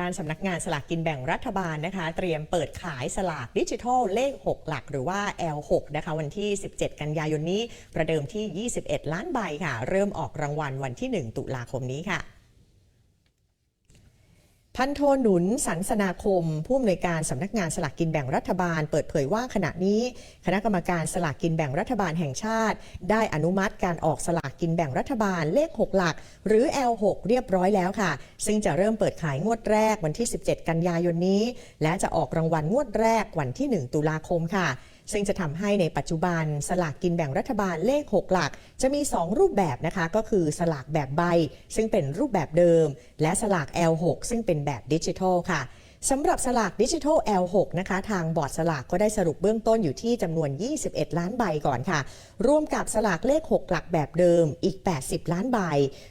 ด้านสำนักงานสลากกินแบ่งรัฐบาลนะคะ เตรียมเปิดขายสลากดิจิทัลเลข 6 หลักหรือว่า L6 นะคะวันที่ 17 กันยายนนี้ ประเดิมที่ 21 ล้านใบค่ะ เริ่มออกรางวัลวันที่ 1 ตุลาคมนี้ค่ะ พันโทหนุนสันสนาคม ผู้อำนวยการสำนักงานสลากกินแบ่งรัฐบาล เปิดเผยว่าขณะนี้คณะกรรมการสลากกินแบ่งรัฐบาลแห่งชาติ ได้อนุมัติการออกสลากกินแบ่งรัฐบาลเลข 6 หลัก หรือ L6 เรียบร้อยแล้วค่ะ ซึ่งจะเริ่มเปิดขายงวดแรกวันที่ 17 กันยายนนี้ และจะออกรางวัลงวดแรกวันที่ 1 ตุลาคมค่ะ ซึ่งจะทำให้ในปัจจุบันสลากกินแบ่งรัฐบาลเลข 6 หลัก จะมี 2 รูปแบบนะคะ ก็คือสลากแบบใบ ซึ่งเป็นรูปแบบเดิม และสลาก L6 ซึ่งเป็นแบบดิจิทัลค่ะสำหรับสลากดิจิทัล L6 นะคะ ทางบอร์ดสลากก็ได้สรุปเบื้องต้นอยู่ที่จำนวน 21 ล้านใบก่อนค่ะ ร่วมกับสลากเลข 6 หลักแบบเดิมอีก 80 ล้านใบ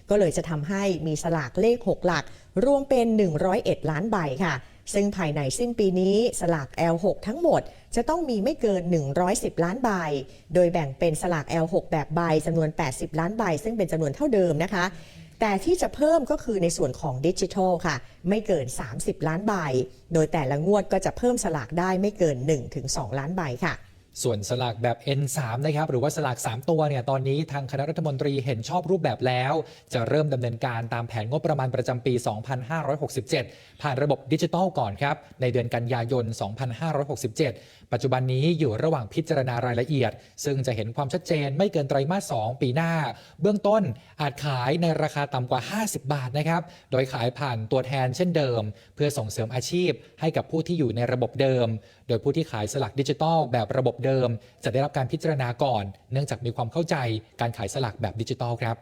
ก็เลยจะทำให้มีสลากเลข 6 หลัก รวมเป็น 101 ล้านใบค่ะ ซึ่งภายในสิ้นปีนี้สลาก L6 ทั้งหมด จะต้องมีไม่เกิน 110 ล้านใบ โดยแบ่งเป็นสลาก L6 แบบใบจำนวน 80 ล้านใบ ซึ่งเป็นจำนวนเท่าเดิมนะคะแต่ที่จะเพิ่มก็คือในส่วนของดิจิทัลค่ะ ไม่เกิน 30 ล้านใบ โดยแต่ละงวดก็จะเพิ่มสลากได้ไม่เกิน 1-2 ล้านใบค่ะ ส่วนสลากแบบ N3 นะครับหรือว่าสลาก 3 ตัวเนี่ยตอนนี้ทางคณะรัฐมนตรีเห็นชอบรูปแบบแล้ว จะเริ่มดำเนินการตามแผนงบประมาณประจำปี 2567 ผ่านระบบดิจิทัลก่อนครับ ในเดือนกันยายน 2567 ปัจจุบันนี้อยู่ระหว่างพิจารณารายละเอียด ซึ่งจะเห็นความชัดเจนไม่เกินไตรมาส 2 ปีหน้า เบื้องต้นอาจขายในราคาต่ำกว่า 50 บาทนะครับโดยขายผ่านตัวแทนเช่นเดิม เพื่อส่งเสริมอาชีพให้กับผู้ที่อยู่ในระบบเดิม โดยผู้ที่ขายสลากดิจิทัลแบบระบบเดิม จะได้รับการพิจารณาก่อน เนื่องจากมีความเข้าใจการขายสลากแบบดิจิทัลครับ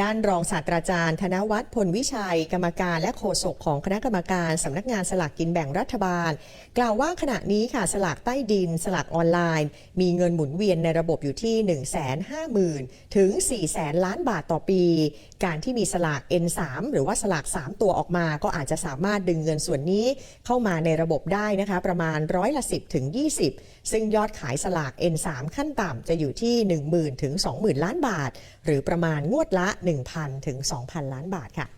ด้านรองศาสตราจารย์ ธนวัฒน์พลวิชัย กรรมการและโฆษกของคณะกรรมการสำนักงานสลากกินแบ่งรัฐบาล กล่าวว่าขณะนี้ค่ะสลากใต้ดิน สลากออนไลน์ มีเงินหมุนเวียนในระบบอยู่ที่ 1 5 0 0 0 0 ถึง 4 0 0 0 0 ล้านบาทต่อปี การที่มีสลาก N3 หรือว่าสลาก 3 ตัวออกมา ก็อาจจะสามารถดึงเงินส่วนนี้เข้ามาในระบบได้นะคะประมาณร้อยละ 10ถึง20 ซึ่งยอดขายสลาก N3 ขั้นต่ำจะอยู่ที่ 10,000ถึง20,000 ล้านบาท หรือประมาณงวดละ1,000 ถึง 2,000 ล้านบาทค่ะ